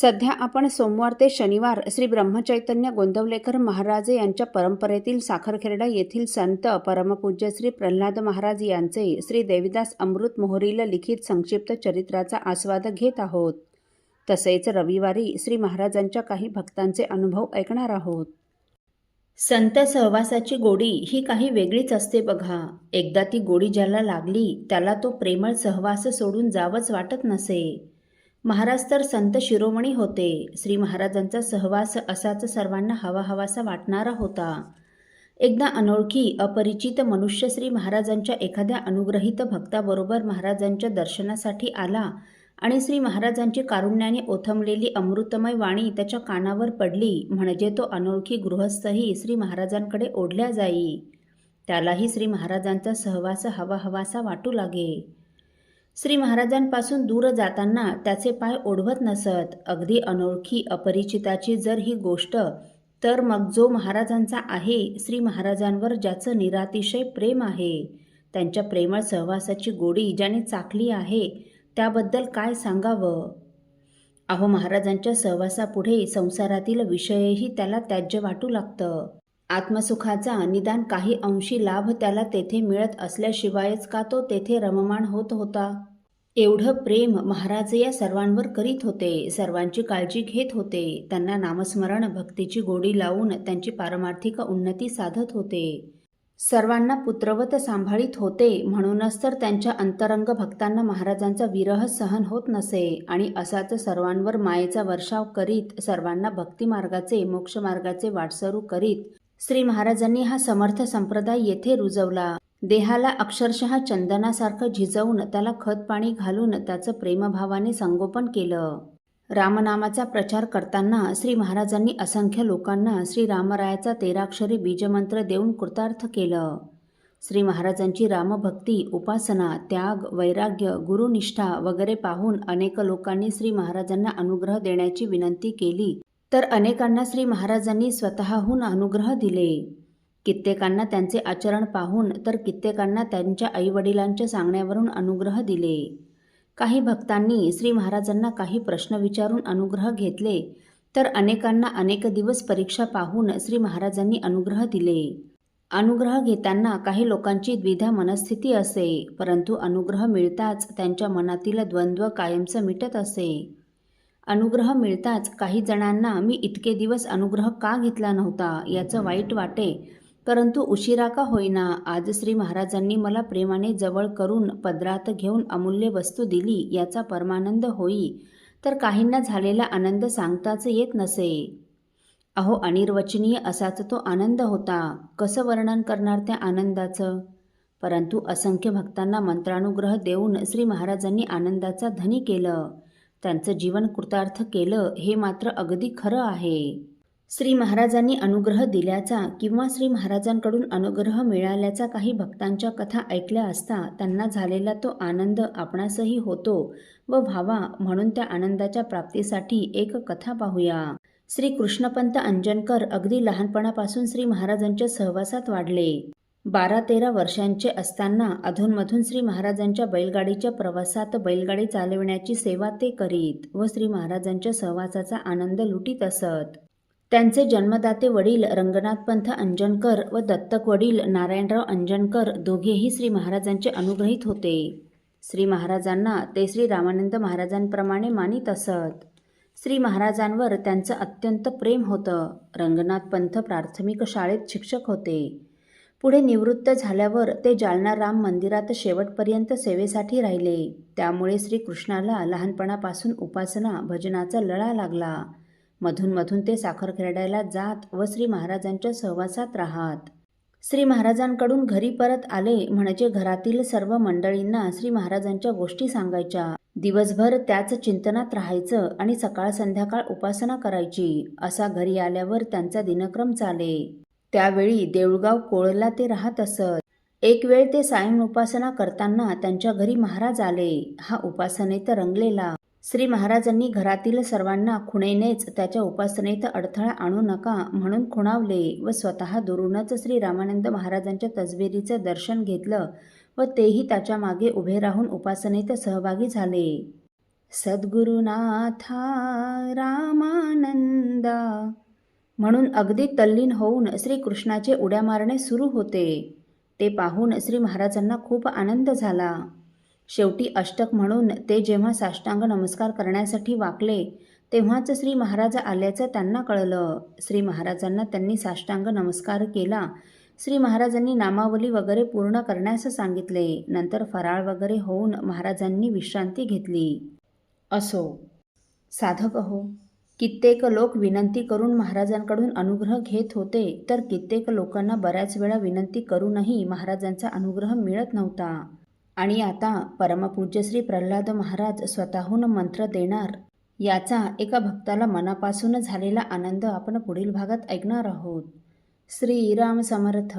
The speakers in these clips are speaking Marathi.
सध्या आपण सोमवार ते शनिवार श्री ब्रह्मचैतन्य गोंदवलेकर महाराजे यांच्या परंपरेतील साखरखेरडा येथील संत परमपूज्य श्री प्रल्हाद महाराज यांचे श्री देविदास अमृत मोहरीला लिखित संक्षिप्त चरित्राचा आस्वाद घेत आहोत. तसेच रविवारी श्री महाराजांच्या काही भक्तांचे अनुभव ऐकणार आहोत. संत सहवासाची गोडी ही काही वेगळीच असते बघा. एकदा ती गोडी ज्याला लागली त्याला तो प्रेमळ सहवास सोडून जावंच वाटत नसे. महाराज तर संत शिरोमणी होते. श्री महाराजांचा सहवास असाच सर्वांना हवा हवासा वाटणारा होता. एकदा अनोळखी अपरिचित मनुष्य श्री महाराजांच्या एखाद्या अनुग्रहित भक्ताबरोबर महाराजांच्या दर्शनासाठी आला आणि श्री महाराजांची कारुण्याने ओथंबलेली अमृतमय वाणी त्याच्या कानावर पडली म्हणजे तो अनोळखी गृहस्थही श्री महाराजांकडे ओढल्या जाई. त्यालाही श्री महाराजांचा सहवास हवा हवासा वाटू लागे. श्री महाराजांपासून दूर जाताना त्याचे पाय ओढवत नसत. अगदी अनोळखी अपरिचिताची जर ही गोष्ट तर मग जो महाराजांचा आहे श्री महाराजांवर ज्याचं निरातिशय प्रेम आहे. त्यांच्या प्रेमळ सहवासाची गोडी ज्याने चाकली आहे त्याबद्दल काय सांगावं? अहो महाराजांच्या सहवासापुढे संसारातील विषयही त्याला त्याज्य वाटू लागतं. आत्मसुखाचा निदान काही अंशी लाभ त्याला तेथे मिळत असल्याशिवायच का तो तेथे रममाण होत होता? एवढं प्रेम महाराज या सर्वांवर करीत होते सर्वांची काळजी घेत होते. त्यांना नामस्मरण भक्तीची गोडी लावून त्यांची पारमार्थिक उन्नती साधत होते. सर्वांना पुत्रवत सांभाळीत होते म्हणूनच तर त्यांच्या अंतरंग भक्तांना महाराजांचा विरह सहन होत नसे आणि असाच सर्वांवर मायेचा वर्षाव करीत सर्वांना भक्तिमार्गाचे मोक्षमार्गाचे वाटसरू करीत श्री महाराजांनी हा समर्थ संप्रदाय येथे रुजवला. देहाला अक्षरशः चंदनासारखं झिजवून त्याला खत पाणी घालून त्याचं प्रेमभावाने संगोपन केलं. रामनामाचा प्रचार करताना श्री महाराजांनी असंख्य लोकांना श्री रामरायाचा तेराक्षरी बीजमंत्र देऊन कृतार्थ केलं. श्री महाराजांची रामभक्ती उपासना त्याग वैराग्य गुरुनिष्ठा वगैरे पाहून अनेक लोकांनी श्री महाराजांना अनुग्रह देण्याची विनंती केली. तर अनेकांना श्री महाराजांनी स्वतःहून अनुग्रह दिले. कित्येकांना त्यांचे आचरण पाहून तर कित्येकांना त्यांच्या आईवडिलांच्या सांगण्यावरून अनुग्रह दिले. काही भक्तांनी श्री महाराजांना काही प्रश्न विचारून अनुग्रह घेतले तर अनेकांना अनेक दिवस परीक्षा पाहून श्री महाराजांनी अनुग्रह दिले. अनुग्रह घेताना काही लोकांची द्विधा मनस्थिती असे परंतु अनुग्रह मिळताच त्यांच्या मनातील द्वंद्व कायमचं मिटत असे. अनुग्रह मिळताच काही जणांना मी इतके दिवस अनुग्रह का घेतला नव्हता याचं वाईट वाटे. परंतु उशिरा का होईना आज श्री महाराजांनी मला प्रेमाने जवळ करून पदरात घेऊन अमूल्य वस्तू दिली याचा परमानंद होई. तर काहींना झालेला आनंद सांगताच येत नसे. अहो अनिर्वचनीय असाच तो आनंद होता. कसं वर्णन करणार त्या आनंदाचं? परंतु असंख्य भक्तांना मंत्रानुग्रह देऊन श्री महाराजांनी आनंदाचा धनी केलं. त्यांचं जीवन कृतार्थ केलं हे मात्र अगदी खरं आहे. श्री महाराजांनी अनुग्रह दिल्याचा किंवा श्री महाराजांकडून अनुग्रह मिळाल्याचा काही भक्तांच्या कथा ऐकल्या असता त्यांना झालेला तो आनंद आपणासही होतो व व्हावा म्हणून त्या आनंदाच्या प्राप्तीसाठी एक कथा पाहूया. श्री कृष्णपंत अंजनकर अगदी लहानपणापासून श्री महाराजांच्या सहवासात वाढले. बारा तेरा वर्षांचे असताना अधूनमधून श्री महाराजांच्या बैलगाडीच्या प्रवासात बैलगाडी चालविण्याची सेवा ते करीत व श्री महाराजांच्या सहवासाचा आनंद लुटीत असत. त्यांचे जन्मदाते वडील रंगनाथपंथ अंजनकर व दत्तक वडील नारायणराव अंजनकर दोघेही श्री महाराजांचे अनुग्रहित होते. श्री महाराजांना ते श्री रामानंद महाराजांप्रमाणे मानित असत. श्री महाराजांवर त्यांचं अत्यंत प्रेम होतं. रंगनाथपंथ प्राथमिक शाळेत शिक्षक होते. पुढे निवृत्त झाल्यावर ते जालना राम मंदिरात शेवटपर्यंत सेवेसाठी राहिले. त्यामुळे श्रीकृष्णाला लहानपणापासून उपासना भजनाचा लळा लागला. मधूनमधून ते साखर खेरडायला जात व श्री महाराजांच्या सहवासात राहत. श्री महाराजांकडून घरी परत आले म्हणजे घरातील सर्व मंडळींना श्री महाराजांच्या गोष्टी सांगायच्या. दिवसभर त्याच चिंतनात राहायचं आणि सकाळ संध्याकाळ उपासना करायची. असा घरी आल्यावर त्यांचा दिनक्रम चाले. त्यावेळी देऊळगाव कोळला ते राहत असत. एक वेळ ते सायं उपासना करताना त्यांच्या घरी महाराज आले. हा उपासनेत रंगलेला. श्री महाराजांनी घरातील सर्वांना खुणेनेच त्याच्या उपासनेत अडथळा आणू नका म्हणून खुणावले व स्वतः दुरूनच श्री रामानंद महाराजांच्या तसबिरीचं दर्शन घेतलं व तेही त्याच्यामागे उभे राहून उपासनेत सहभागी झाले. सद्गुरुनाथा रामानंदा म्हणून अगदी तल्लीन होऊन श्रीकृष्णाचे उड्या मारणे सुरू होते. ते पाहून श्री महाराजांना खूप आनंद झाला. शेवटी अष्टक म्हणून ते जेव्हा साष्टांग नमस्कार करण्यासाठी वाकले तेव्हाच श्री महाराज आल्याचं त्यांना कळलं. श्री महाराजांना त्यांनी साष्टांग नमस्कार केला. श्री महाराजांनी नामावली वगैरे पूर्ण करण्यास सांगितले. नंतर फराळ वगैरे होऊन महाराजांनी विश्रांती घेतली. असो. साधक हो. कित्येक लोक विनंती करून महाराजांकडून अनुग्रह घेत होते तर कित्येक लोकांना बऱ्याच वेळा विनंती करूनही महाराजांचा अनुग्रह मिळत नव्हता. आणि आता परमपूज्य श्री प्रल्हाद महाराज स्वतःहून मंत्र देणार याचा एका भक्ताला मनापासून झालेला आनंद आपण पुढील भागात ऐकणार आहोत. श्रीराम समर्थ.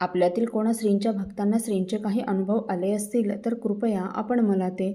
आपल्यातील कोणा श्रींच्या भक्तांना श्रींचे काही अनुभव आले असतील तर कृपया आपण मला ते